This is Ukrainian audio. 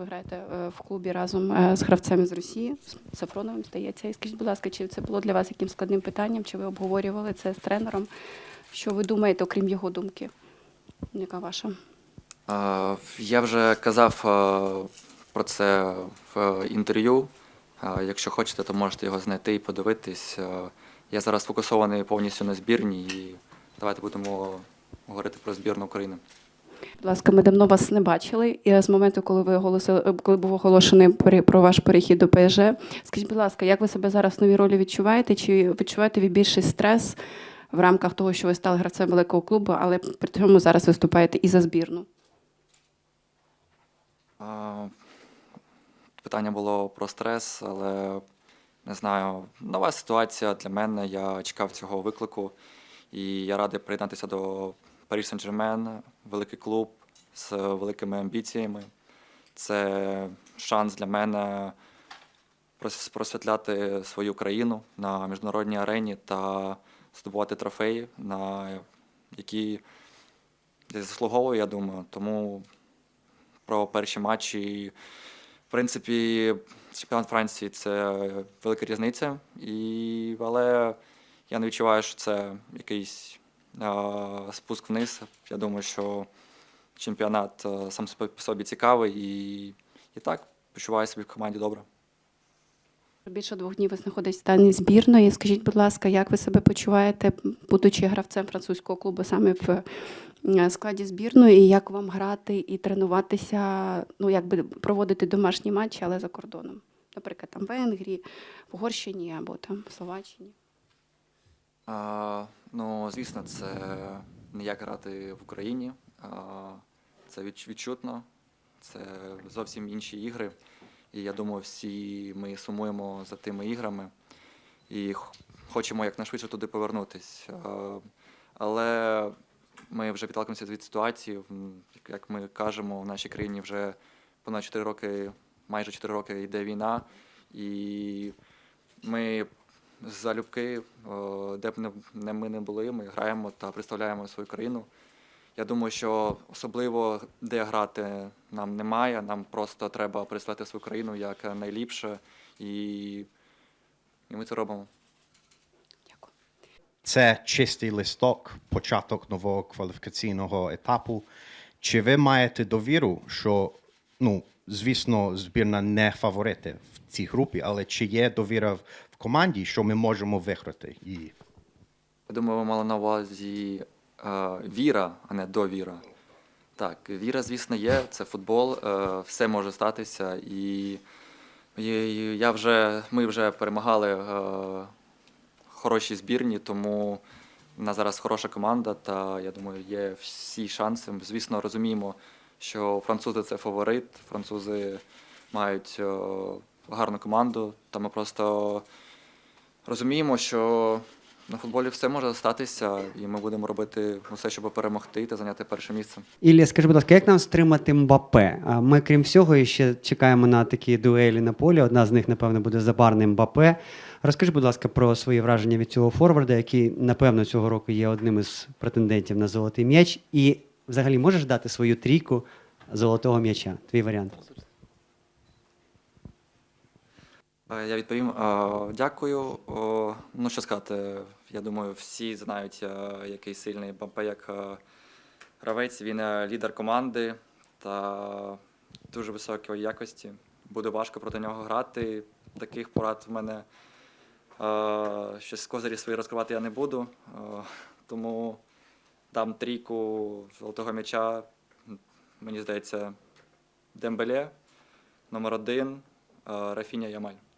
ви граєте е, в клубі разом е, з гравцем з Росії, з Сафроновим, здається. І скажіть, будь ласка, чи це було для вас яким складним питанням? Чи ви обговорювали це з тренером? Що ви думаєте, окрім його думки? Яка ваша? Я вже казав е, про це в інтерв'ю. Якщо хочете, то можете його знайти і подивитись. Я зараз фокусований повністю на збірні і давайте будемо говорити про збірну України. Будь ласка, ми давно вас не бачили. І з моменту, коли ви оголосили, е, коли був оголошений про ваш перехід до ПСЖ, скажіть, будь ласка, як ви себе зараз в новій ролі відчуваєте? Чи відчуваєте ви більший стрес в рамках того, що ви стали гравцем великого клубу, але при цьому зараз виступаєте і за збірну? Питання було про стрес, але не знаю, нова ситуація для мене. Я чекав цього виклику, і я радий приєднатися до Париж Сен-Жермен, великий клуб з великими амбіціями. Це шанс для мене просвітляти свою країну на міжнародній арені та здобувати трофеї, на які я заслуговую, я думаю. Тому про перші матчі. В принципі, чемпіонат Франції це велика різниця, і... але я не відчуваю, що це якийсь спуск вниз. Я думаю, що чемпіонат сам по собі цікавий і, і так почуваю себе в команді добре. Більше двох днів ви знаходитесь в стані збірної. Скажіть, будь ласка, як ви себе почуваєте, будучи гравцем французького клубу саме в е, складі збірної, і як вам грати і тренуватися, ну якби проводити домашні матчі, але за кордоном? Наприклад, там в Венгрії, в Угорщині або там в Словаччині. А, ну, звісно, це не як грати в Україні. А, це відчутно, це зовсім інші ігри. І я думаю, всі ми сумуємо за тими іграми і хочемо якнайшвидше туди повернутись. А, але ми вже відталкуємося від ситуації. Як ми кажемо, в нашій країні вже понад 4 роки, майже 4 роки йде війна, і ми залюбки, де б не, ми не були, ми граємо та представляємо свою країну. Я думаю, що особливо де грати нам немає. Нам просто треба представляти свою країну як найліпше, і, і ми це робимо. Дякую. Це чистий листок, початок нового кваліфікаційного етапу. Чи ви маєте довіру, що, ну, звісно, збірна не фаворити в цій групі, але чи є довіра команді, що ми можемо виграти її? Я думаю, ви мали на увазі е, віра, а не довіра. Так, віра, звісно, є, це футбол, е, все може статися. І, і я вже, ми вже перемагали е, хороші збірні, тому в нас зараз хороша команда, та я думаю, є всі шанси. Звісно, розуміємо, що французи це фаворит, французи мають е, гарну команду, та ми просто розуміємо, що на футболі все може статися, і ми будемо робити все, щоб перемогти та зайняти перше місце. Ілля, скажи, будь ласка, як нам стримати Мбапе? А Ми, крім всього, ще чекаємо на такі дуелі на полі. Одна з них, напевно, буде забарний Мбапе. Розкажи, будь ласка, про свої враження від цього форварда, який, напевно, цього року є одним із претендентів на золотий м'яч. І взагалі можеш дати свою трійку золотого м'яча? Твій варіант. Е, Я відповім. Е, Дякую. Ну що сказати, я думаю, всі знають, е, який сильний Бампе як е, гравець. Він е, лідер команди та дуже високої якості. Буде важко проти нього грати. Таких порад в мене е, щось козирі свої розкривати я не буду. Е, Тому дам трійку золотого м'яча. Мені здається, Дембеле, номер один, е, Рафіня Ямаль.